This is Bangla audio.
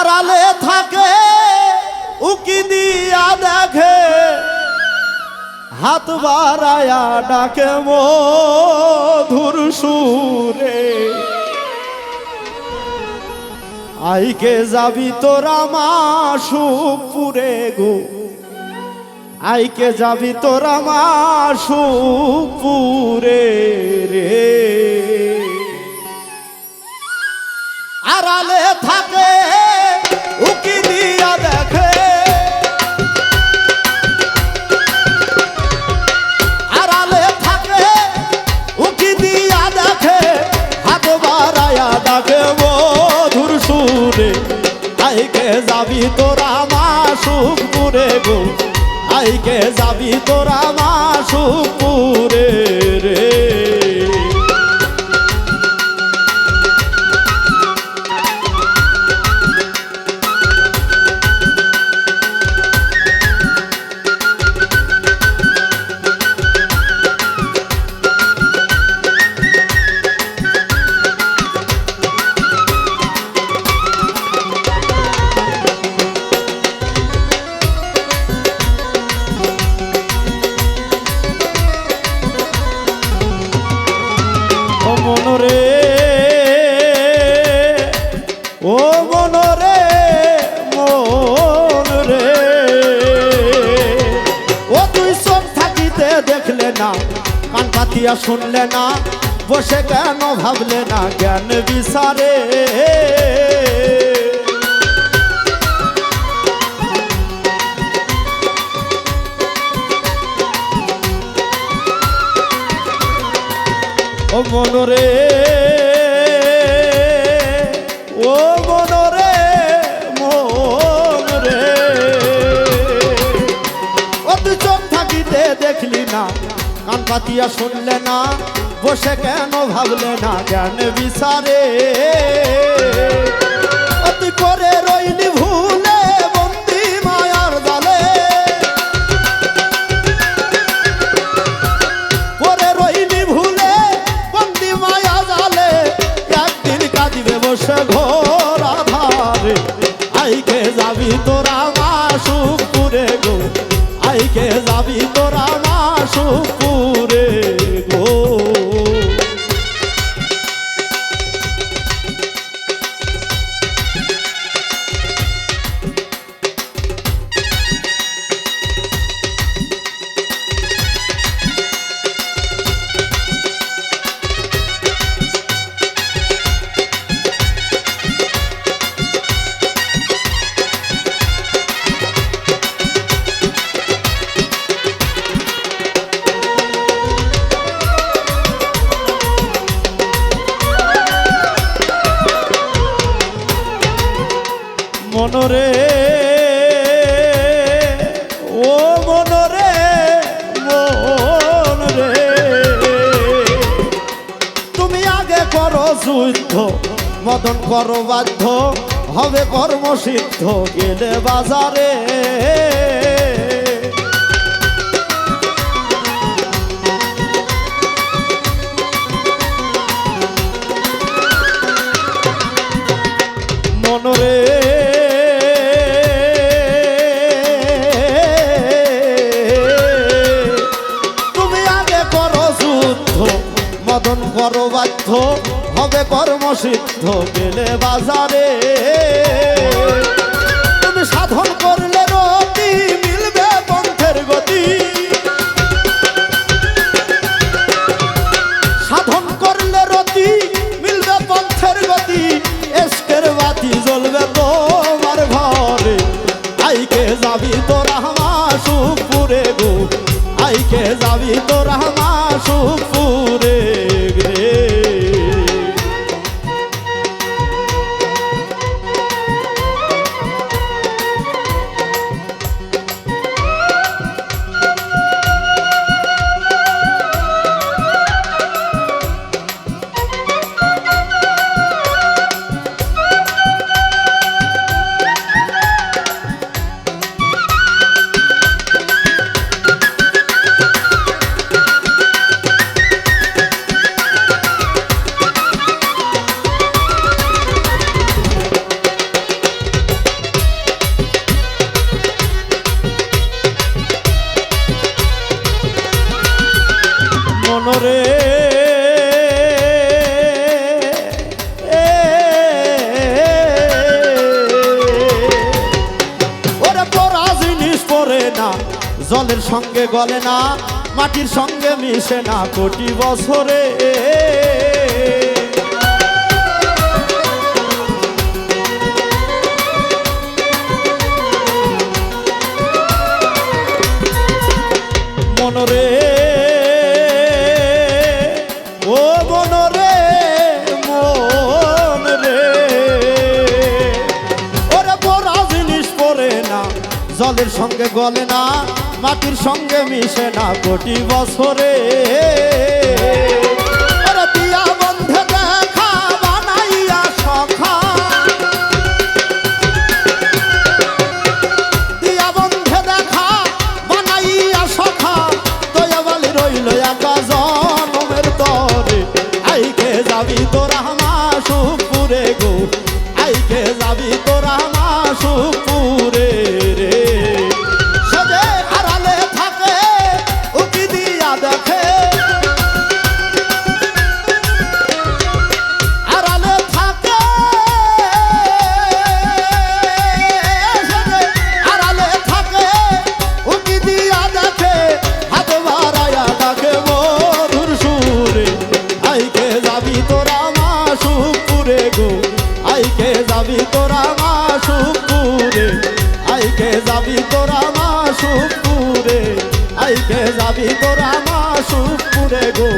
আড়ালে থাকে, উকি দিয়া দেখে, হাত বাড়ায়া ডাকে মধুর সুরে। আইকে যাবি তোরা মা মাসুপুরে গো? আইকে যাবি তোরা মা মাসুপুরে গো আইকে যাবি তোরা মাসুপুরে না। কান পাতিয়া শুনলে না, বসে কেন ভাবলে না? জ্ঞান বিচারে। ও মনরে ও মনরে মন রে ও চোখ থাকিতে দেখলি না পাতিয়া শুনলে না, বসে কেন ভাবলে না জ্ঞান বিচারে? তুই করে রইলি ভুলে বন্দি মায়ার রইনি ভুলে বন্দি মায়া জালে। একদিন কাঁদিবে বসে ঘোর আধারে। আইকে যাবি তোরা মা মাসুপুরে গো। আইকে যাবি তোরা মনরে, ও মনরে মনরে। তুমি আগে করো যুদ্ধ, মদন করো বাধ্য, হবে কর্মসিদ্ধ, গেলে বাজারে। করো বাধ্য হবে কর্মসিদ্ধ গেলে বাজারে। তুমি সাধন করলে রতি মিলবে পন্থের গতি। জলের সঙ্গে গলে না মাটির সঙ্গে মিশে না কোটি বছরে। জলের সঙ্গে গলে না মাটির সঙ্গে মিশে না কোটি বছরে। সুপুরে আইকে যাবি তোরা মা সুপুরে গো।